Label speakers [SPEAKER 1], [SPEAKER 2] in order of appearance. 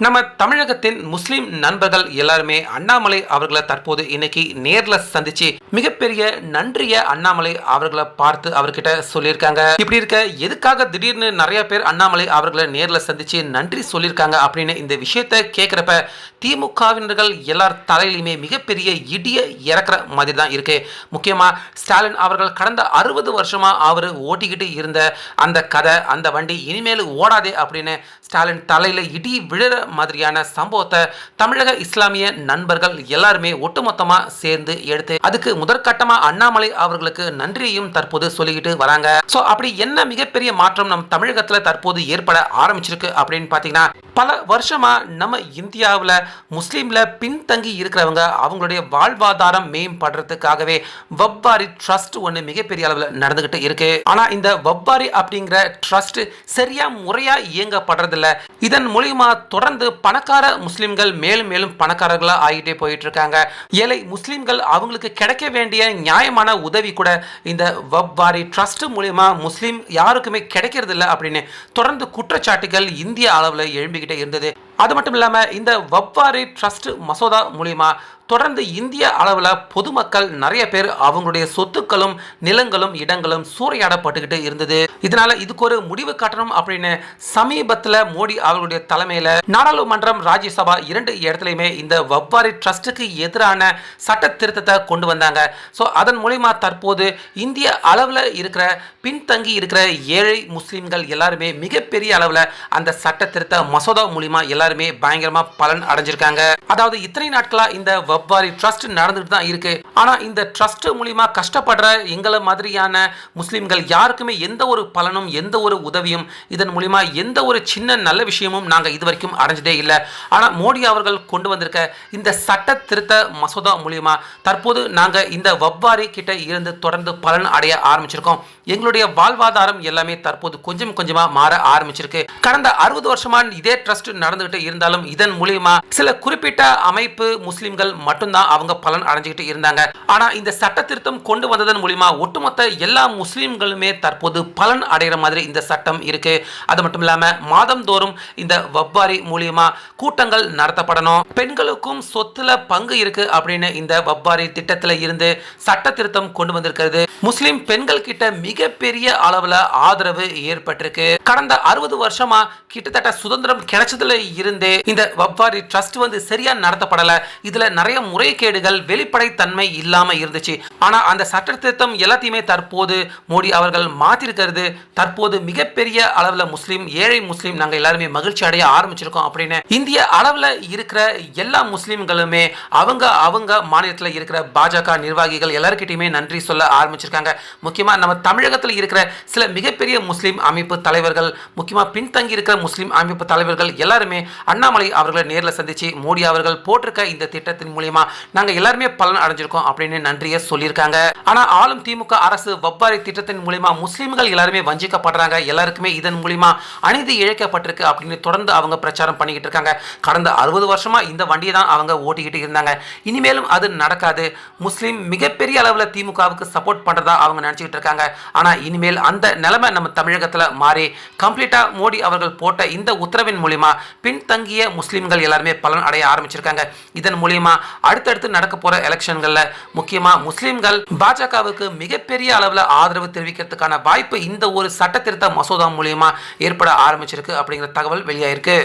[SPEAKER 1] நம்ம தமிழகத்தின் முஸ்லீம் நண்பர்கள் எல்லாருமே அண்ணாமலை அவர்களை தற்போது இன்னைக்கு நேர்ல சந்திச்சு மிகப்பெரிய நன்றிய அண்ணாமலை அவர்களை பார்த்து அவர்கிட்ட சொல்லியிருக்காங்க. இப்படி இருக்க எதுக்காக திடீர்னு நிறைய பேர் அண்ணாமலை அவர்களை நேர்ல சந்திச்சு நன்றி சொல்லியிருக்காங்க அப்படின்னு இந்த விஷயத்த கேட்குறப்ப திமுகவினர்கள் எல்லார் தலையிலுமே மிகப்பெரிய இடிய இறக்குற மாதிரி தான் இருக்கு. முக்கியமா ஸ்டாலின் அவர்கள் கடந்த அறுபது வருஷமா அவர் ஓட்டிக்கிட்டு இருந்த அந்த கதை அந்த வண்டி இனிமேல் ஓடாதே அப்படின்னு ஸ்டாலின் தலையில இடி விழுற மாதிரியான சம்பவத்தை தமிழக இஸ்லாமிய நண்பர்கள் எல்லாருமே ஒட்டுமொத்தமா சேர்ந்து எடுத்து அதுக்கு முதற்கட்டமா அண்ணாமலை அவர்களுக்கு நன்றியையும் தற்போது சொல்லிக்கிட்டு வராங்க. ஸோ அப்படி என்ன மிகப்பெரிய மாற்றம் நம் தமிழகத்துல தற்போது ஏற்பட ஆரம்பிச்சிருக்கு அப்படின்னு பார்த்தீங்கன்னா பல வருஷமாக நம்ம இந்தியாவில் முஸ்லீமில் பின்தங்கி இருக்கிறவங்க அவங்களுடைய வாழ்வாதாரம் மேம்படுறதுக்காகவே வவ்வாரி ட்ரஸ்ட் ஒன்று மிகப்பெரிய அளவில் நடந்துக்கிட்டு இருக்கு. ஆனால் இந்த வவ்வாரி அப்படிங்கிற ட்ரஸ்ட் சரியா முறையாக இயங்கப்படுறதில்ல. இதன் மூலியமா தொடர்ந்து பணக்கார முஸ்லீம்கள் மேலும் மேலும் பணக்காரர்களாக ஆகிட்டே போயிட்டு இருக்காங்க. ஏழை முஸ்லீம்கள் அவங்களுக்கு கிடைக்க வேண்டிய நியாயமான உதவி கூட இந்த வவ்வாரி ட்ரஸ்ட் மூலியமா முஸ்லீம் யாருக்குமே கிடைக்கிறது இல்லை அப்படின்னு தொடர்ந்து குற்றச்சாட்டுகள் இந்திய அளவில் எழும்பி எழும்பிக்கிட்டே இருந்தது. அது மட்டும் இல்லாமல் இந்த வவ்வாரி ட்ரஸ்ட் மசோதா மூலியமா தொடர்ந்து இந்திய அளவில் பொதுமக்கள் நிறைய பேர் அவங்களுடைய சொத்துக்களும் நிலங்களும் இடங்களும் சூறையாடப்பட்டுக்கிட்டு இருந்தது. இதனால இதுக்கு ஒரு முடிவு காட்டணும் அப்படின்னு சமீபத்தில் மோடி அவர்களுடைய தலைமையில் நாடாளுமன்றம் ராஜ்யசபா இரண்டு இடத்துலையுமே இந்த வவ்வாரி ட்ரஸ்ட்டுக்கு எதிரான சட்ட திருத்தத்தை கொண்டு வந்தாங்க. ஸோ அதன் மூலிமா தற்போது இந்திய அளவில் இருக்கிற பின்தங்கி இருக்கிற ஏழை முஸ்லீம்கள் எல்லாருமே மிகப்பெரிய அளவில் அந்த சட்ட திருத்த மசோதா மூலிமா எல்லாருமே பயங்கரமாக பலன் அடைஞ்சிருக்காங்க. அதாவது இத்தனை நாட்களாக இந்த வவ்வாரி ட்ரஸ்ட் நடந்துட்டு தான் இருக்கு. ஆனா இந்த ட்ரஸ்ட் மூலியமா கஷ்டப்படுற எங்களை மாதிரியான முஸ்லிம்கள் யாருக்குமே எந்த ஒரு பலனும் எந்த ஒரு உதவியும் இதன் மூலியமா எந்த ஒரு சின்ன நல்ல விஷயமும் நாங்க இது வரைக்கும் அடைஞ்சதே இல்லை. ஆனா மோடி அவர்கள் கொண்டு வந்திருக்க இந்த சட்ட திருத்த மசோதா மூலியமா தற்போது நாங்க இந்த வவ்வாரி கிட்ட இருந்து தொடர்ந்து பலன் அடைய ஆரம்பிச்சிருக்கோம். எங்களுடைய வாழ்வாதாரம் எல்லாமே தற்போது கொஞ்சம் கொஞ்சமா மாற ஆரம்பிச்சிருக்கு. கடந்த அறுபது வருஷமா இதே ட்ரஸ்ட் நடந்துகிட்டு இருந்தாலும் இதன் மூலியமா சில குறிப்பிட்ட அமைப்பு முஸ்லிம்கள் மட்டும்தான் அவங்க பலன் அடைஞ்சுக்கிட்டு இருந்தாங்க. ஆனா இந்த சட்ட திருத்தம் கொண்டு வந்ததன் மூலியமா ஒட்டுமொத்த எல்லா முஸ்லீம்களுமே தற்போது பலன் அடைகிற மாதிரி இந்த சட்டம் இருக்கு. அது மட்டும் இல்லாம மாதந்தோறும் இந்த வப்பாரி மூலியமா கூட்டங்கள் நடத்தப்படணும். பெண்களுக்கும் சொத்துல பங்கு இருக்கு அப்படின்னு இந்த வப்பாரி திட்டத்துல இருந்து சட்ட திருத்தம் கொண்டு வந்திருக்கிறது. முஸ்லிம் பெண்கள் கிட்ட மிகப்பெரிய அளவுல ஆதரவு ஏற்பட்டிருக்கு. கடந்த அறுபது வருஷமா கிட்டத்தட்ட சுதந்திரம் கிடைச்சதுல இருந்தே இந்த வவ்வாரி ட்ரஸ்ட் வந்து சரியா நடத்தப்படல. இதுல நிறைய முறைகேடுகள் வெளிப்படைத்தன்மை இல்லாம இருந்துச்சு. ஆனால் அந்த சட்ட திருத்தம் எல்லாத்தையுமே தற்போது மோடி அவர்கள் மாற்றிருக்கிறது. தற்போது மிகப்பெரிய அளவுல முஸ்லீம் ஏழை முஸ்லீம் நாங்க எல்லாருமே மகிழ்ச்சி அடைய ஆரம்பிச்சிருக்கோம் அப்படின்னு இந்திய அளவுல இருக்கிற எல்லா முஸ்லீம்களுமே அவங்க அவங்க மாநிலத்தில் இருக்கிற பாஜக நிர்வாகிகள் எல்லாருக்கிட்டையுமே நன்றி சொல்ல ஆரம்பிச்சிருக்காங்க. முக்கியமா நம்ம தமிழகத்தில் இருக்கிற சில மிகப்பெரிய முஸ்லீம் அமைப்பு தலைவர்கள் முக்கியமா பின்தங்கி இருக்கிற முஸ்லீம் அமைப்பு தலைவர்கள் எல்லாருமே அண்ணாமலை அவர்களை நேரில் சந்திச்சு மோடி அவர்கள் போட்டிருக்க இந்த திட்டத்தின் மூலியம் நாங்க எல்லாருமே பலன் அடைஞ்சிருக்கோம் அப்படின்னு நன்றியை சொல்லியிருக்காங்க. ஆனா ஆளும் திமுக அரசு வவ்வாரி திட்டத்தின் மூலியமா முஸ்லீம்கள் எல்லாருமே வஞ்சிக்கப்படுறாங்க. எல்லாருக்குமே இதன் மூலியமா அநீதி இழைக்கப்பட்டிருக்கு அப்படின்னு தொடர்ந்து அவங்க பிரச்சாரம் பண்ணிக்கிட்டு இருக்காங்க. கடந்த அறுபது வருஷமா இந்த வண்டியை தான் அவங்க ஓட்டிக்கிட்டு இருந்தாங்க. இனிமேலும் அது நடக்காது. முஸ்லீம் மிகப்பெரிய அளவில் திமுகவுக்கு சப்போர்ட் பண்றதா அவங்க நினச்சிக்கிட்டு இருக்காங்க. ஆனா இனிமேல் அந்த நிலைமை நம்ம தமிழகத்தில் மாறி கம்ப்ளீட்டா மோடி அவர்கள் போட்ட இந்த உத்தரவின் மூலியமா பின்தங்கிய முஸ்லீம்கள் எல்லாருமே பலன் அடைய ஆரம்பிச்சிருக்காங்க. இதன் மூலியமா அடுத்தடுத்து நடக்க போற எலெக்ஷன்கள்ல முக்கியமா முஸ்லீம்கள் பாஜகவுக்கு மிகப்பெரிய அளவில் ஆதரவு தெரிவிக்கிறதுக்கான வாய்ப்பு இந்த ஒரு சட்டத்திருத்த மசோதா மூலியமா ஏற்பட ஆரம்பிச்சிருக்கு அப்படிங்கிற தகவல் வெளியாயிருக்கு.